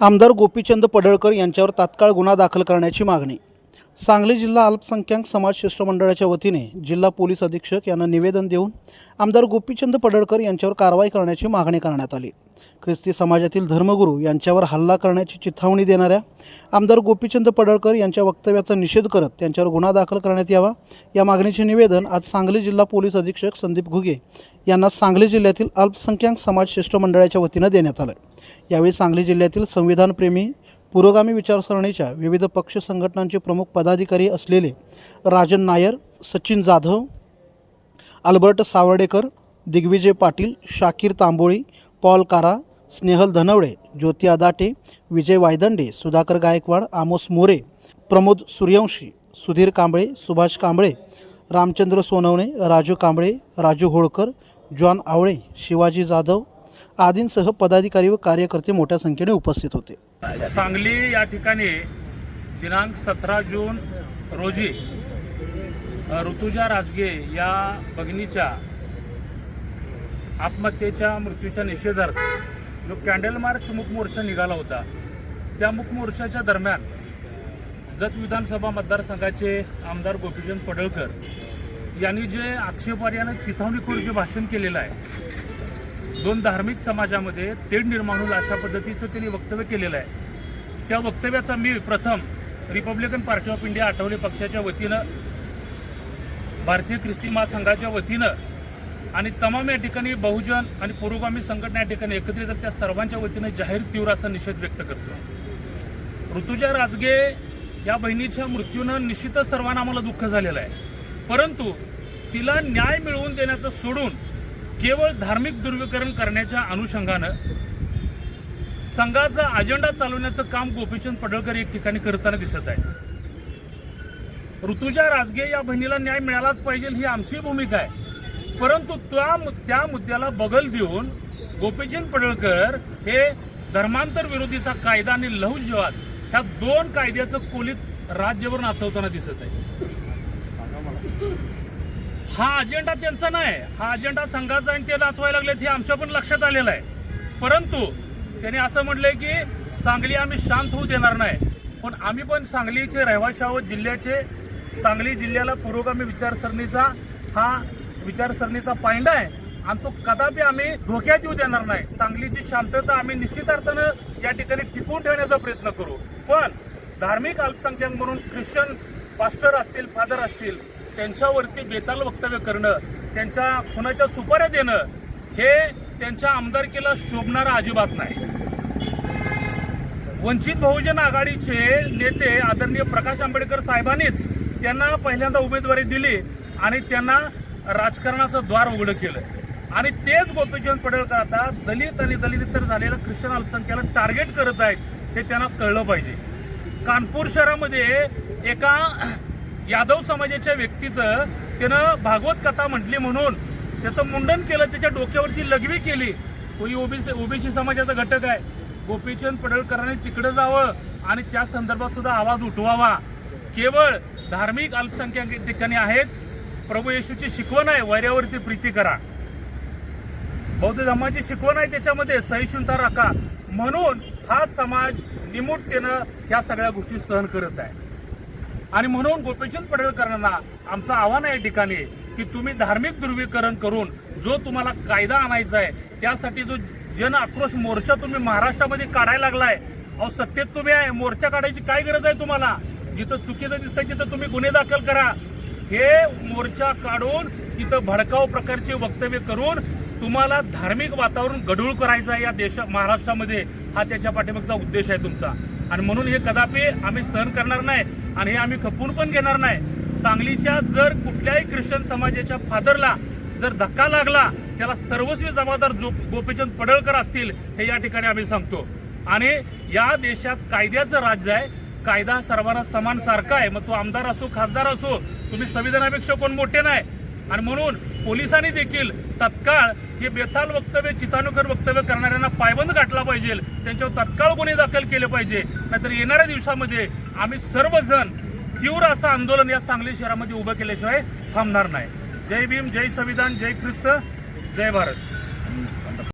आमदार गोपीचंद पडळकर यांच्यावर तात्काळ गुन्हा दाखल करण्याची मागणी. सांगली जिल्हा अल्पसंख्याक समाज शिष्टमंडळाच्या वतीने जिल्हा पोलीस अधीक्षक यांना निवेदन देऊन आमदार गोपीचंद पडळकर यांच्यावर कारवाई करण्याची मागणी करण्यात आली. ख्रिस्ती समाजातील धर्मगुरू यांच्यावर हल्ला करण्याची चिथावणी देणाऱ्या आमदार गोपीचंद पडळकर यांच्या वक्तव्याचा निषेध करत त्यांच्यावर गुन्हा दाखल करण्यात यावा या मागणीचे निवेदन आज सांगली जिल्हा पोलीस अधीक्षक संदीप घुगे यांना सांगली जिल्ह्यातील अल्पसंख्याक समाज शिष्टमंडळाच्या वतीनं देण्यात आलं. यावेळी सांगली जिल्ह्यातील संविधानप्रेमी पुरोगामी विचारसरणीच्या विविध पक्ष संघटनांचे प्रमुख पदाधिकारी असलेले Rajan Nair Sachin Jadhav Albert Sawardekar Digvijay Patil Shakir Tamboli Paul Kara Snehal Dhanawade Jyoti Adate Vijay Waydande Sudhakar Gaikwad Amos More Pramod Suryavanshi Sudhir Kamble Subhash Kamble Ramchandra Sonawane Raju Kamble Raju Holkar John Awale Shivaji Jadhav आदींसह पदाधिकारी व कार्यकर्ते मोठ्या संख्येने उपस्थित होते. सांगली या ठिकाणी दिनांक सतरा जून रोजी ऋतुजा राजगे या भगिनीच्या आत्महत्येच्या मृत्यूच्या निषेधार्थ जो कॅन्डल मार्च मोर्चा निघाला होता त्या मुखमोर्चाच्या दरम्यान जत विधानसभा मतदारसंघाचे आमदार गोपीचंद पडळकर यांनी जे आक्षेपार्यानं चिथावणीखोर जे भाषण केलेलं आहे दोन धार्मिक समाजामध्ये तेढ निर्माण होईल अशा पद्धतीचं त्यांनी वक्तव्य केलेलं आहे. त्या वक्तव्याचा मी प्रथम Republican Party of India Athawale पक्षाच्या वतीनं भारतीय ख्रिस्ती महासंघाच्या वतीनं आणि तमाम या ठिकाणी बहुजन आणि पुरोगामी संघटना या ठिकाणी एकत्रित त्या सर्वांच्या वतीनं जाहीर तीव्र असा निषेध व्यक्त करतो. ऋतुजा राजगे या बहिणीच्या मृत्यूनं निश्चितच सर्वांना आम्हाला दुःख झालेलं आहे. परंतु तिला न्याय मिळवून देण्याचं सोडून केवळ धार्मिक दुर्वीकरण करण्याच्या अनुषंगानं संघाचा अजेंडा चालवण्याचं काम गोपीचंद पडळकर एक ठिकाणी करताना दिसत आहे ऋतुजा राजगे या बहिणीला न्याय मिळालाच पाहिजे ही आमची भूमिका आहे. परंतु त्या त्या मुद्द्याला बगल देऊन गोपीचंद पडळकर हे धर्मांतर विरोधीचा कायदा आणि लहू ह्या दोन कायद्याचं कोलीत राज्यभर नाचवताना दिसत आहे हा अजेंडा त्यांचा नाही. हा अजेंडा संघाचा आणि ते नाचवायला लागलेत हे आमच्या पण लक्षात आलेलं आहे. परंतु त्यांनी असं म्हटलंय की सांगली आम्ही शांत होऊ देणार नाही. पण आम्ही पण सांगलीचे रहिवाशी आहोत जिल्ह्याचे. सांगली जिल्ह्याला पुरोगामी विचारसरणीचा हा विचारसरणीचा पायंडा आहे. आणि तो कदापि आम्ही धोक्यात येऊ देणार नाही. सांगलीची शांतता आम्ही निश्चितार्थानं या ठिकाणी टिकवून ठेवण्याचा प्रयत्न करू. पण धार्मिक अल्पसंख्याक म्हणून ख्रिश्चन पास्टर असतील फादर असतील त्यांच्यावरती बेताल वक्तव्य करणं त्यांच्या खुनाच्या सुपाऱ्या देणं हे त्यांच्या आमदारकीला शोभणारं अजिबात नाही. वंचित बहुजन आघाडीचे नेते आदरणीय प्रकाश आंबेडकर साहेबांनीच त्यांना पहिल्यांदा उमेदवारी दिली आणि त्यांना राजकारणाचं द्वार उघडं केलं. आणि तेच गोपीचंद पडळकर आता दलित आणि दलित झालेल्या ख्रिश्चन अल्पसंख्याला टार्गेट करत आहेत हे त्यांना कळलं पाहिजे. कानपूर शहरामध्ये एका यादव समाजाच्या व्यक्तीचं त्यानं भागवत कथा म्हटली म्हणून त्याचं मुंडन केलं त्याच्या डोक्यावरती लघवी केली. तोही ओबीसी ओबीसी समाजाचा घटक आहे. गोपीचंद पडळकरांनी तिकडं जावं आणि त्या संदर्भात सुद्धा आवाज उठवावा. केवळ धार्मिक अल्पसंख्याक ठिकाणी आहेत. प्रभू येशूची शिकवण आहे. वैऱ्यावरती प्रीती करा. बौद्ध धर्माची शिकवण आहे त्याच्यामध्ये. सहिष्णुता राखा. म्हणून हा समाज निमुटतेनं ह्या सगळ्या गोष्टी सहन करत आहे. आणि म्हणून गोपीचंद पडळकरांना आमचं आव्हान आहे या ठिकाणी की तुम्ही धार्मिक ध्रुवीकरण करून जो तुम्हाला कायदा आणायचा आहे त्यासाठी जो जन आक्रोश मोर्चा तुम्ही महाराष्ट्रामध्ये काढायला लागलाय अहो सत्तेत तुम्ही आहे मोर्चा काढायची काय गरज आहे तुम्हाला? जिथं चुकीचं दिसतंय तिथं तुम्ही गुन्हे दाखल करा. हे मोर्चा काढून तिथं भडकाव प्रकारचे वक्तव्य करून तुम्हाला धार्मिक वातावरण गढूळ करायचं आहे या देश महाराष्ट्रामध्ये. हा त्याच्या पाठीमागचा उद्देश आहे तुमचा. आणि म्हणून हे कदापि आम्ही सहन करणार नाही. आणि हे आम्ही खपून पण घेणार नाही. सांगलीच्या जर कुठल्याही ख्रिश्चन समाजाच्या फादरला जर धक्का लागला त्याला सर्वस्वी जबाबदार जो गोपीचंद पडळकर असतील हे या ठिकाणी आम्ही सांगतो. आणि या देशात कायद्याचं राज्य आहे. कायदा सर्वांना समान सारखा आहे. मग तो आमदार असो खासदार असो तुम्ही संविधानापेक्षा कोण मोठे नाही. आणि म्हणून पोलिसांनी देखील तत्काळ हे बेथाल वक्तव्य चितानुकर वक्तव्य करणाऱ्यांना पायबंद गाठला पाहिजे. त्यांच्यावर तत्काळ गुन्हे दाखल केले पाहिजे. नाहीतर येणाऱ्या दिवसामध्ये आम्ही सर्वजण तीव्र असं आंदोलन या सांगली शहरामध्ये उभं केल्याशिवाय थांबणार नाही. जय भीम जय संविधान जय ख्रिस्त जय भारत.